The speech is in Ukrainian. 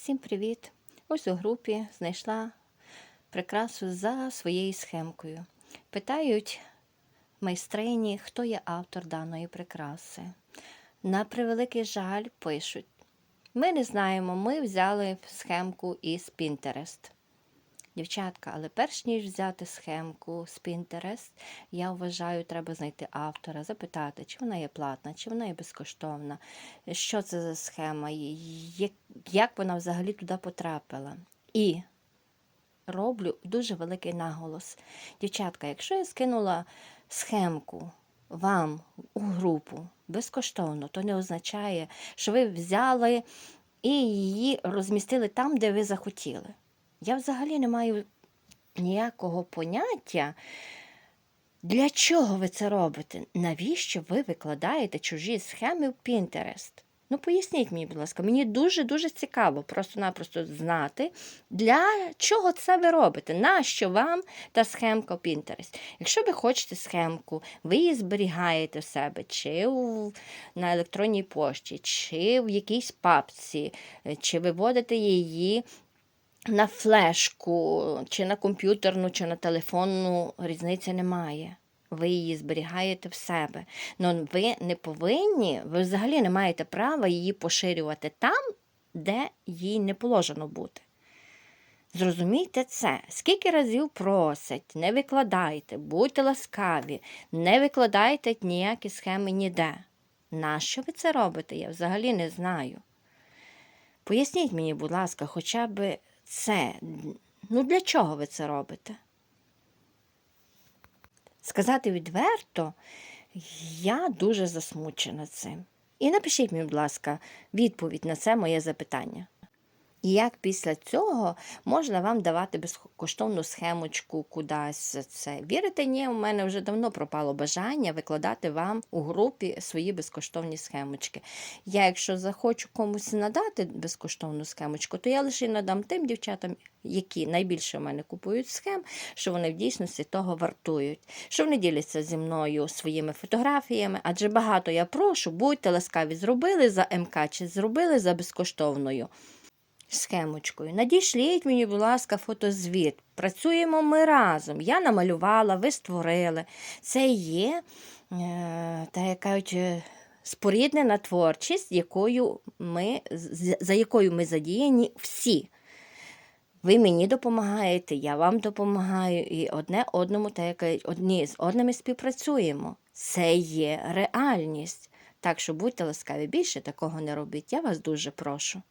Всім привіт! Ось у групі знайшла прикрасу за своєю схемкою. Питають майстрині, хто є автор даної прикраси. На превеликий жаль, пишуть. Ми не знаємо, ми взяли схемку із Pinterest. Дівчатка, але перш ніж взяти схемку з Pinterest, я вважаю, треба знайти автора, запитати, чи вона є платна, чи вона є безкоштовна, що це за схема, як, вона взагалі туди потрапила. І роблю дуже великий наголос. Дівчатка, якщо я скинула схемку вам у групу безкоштовно, то не означає, що ви взяли і її розмістили там, де ви захотіли. Я взагалі не маю ніякого поняття, для чого ви це робите? Навіщо ви викладаєте чужі схеми в Pinterest? Ну, поясніть мені, будь ласка, мені дуже-дуже цікаво просто-напросто знати, для чого це ви робите, нащо вам та схемка в Pinterest. Якщо ви хочете схемку, ви її зберігаєте в себе, чи у, на електронній пошті, чи в якійсь папці, чи виводите її на флешку, чи на комп'ютерну, чи на телефонну різниці немає. Ви її зберігаєте в себе. Но ви не повинні, ви взагалі не маєте права її поширювати там, де їй не положено бути. Зрозумійте це, скільки разів просять, не викладайте, будьте ласкаві, не викладайте ніякі схеми ніде. Нащо ви це робите? Я взагалі не знаю. Поясніть мені, будь ласка, хоча б це. Ну, для чого ви це робите? Сказати відверто, я дуже засмучена цим. І напишіть мені, будь ласка, відповідь на це моє запитання. І як після цього можна вам давати безкоштовну схемочку кудись це? Вірите, ні, у мене вже давно пропало бажання викладати вам у групі свої безкоштовні схемочки. Я, якщо захочу комусь надати безкоштовну схемочку, то я лише надам тим дівчатам, які найбільше в мене купують схем, що вони в дійсності того вартують, що вони діляться зі мною своїми фотографіями, адже багато я прошу, будьте ласкаві, зробили за МК чи зробили за безкоштовною схемочкою. Надішліть мені, будь ласка, фотозвіт. Працюємо ми разом. Я намалювала, ви створили. Це є е, та яка споріднена творчість, якою ми, за якою ми задіяні всі. Ви мені допомагаєте, я вам допомагаю, і одне одному та яка одні з одними співпрацюємо. Це є реальність. Так що будьте ласкаві, більше такого не робіть. Я вас дуже прошу.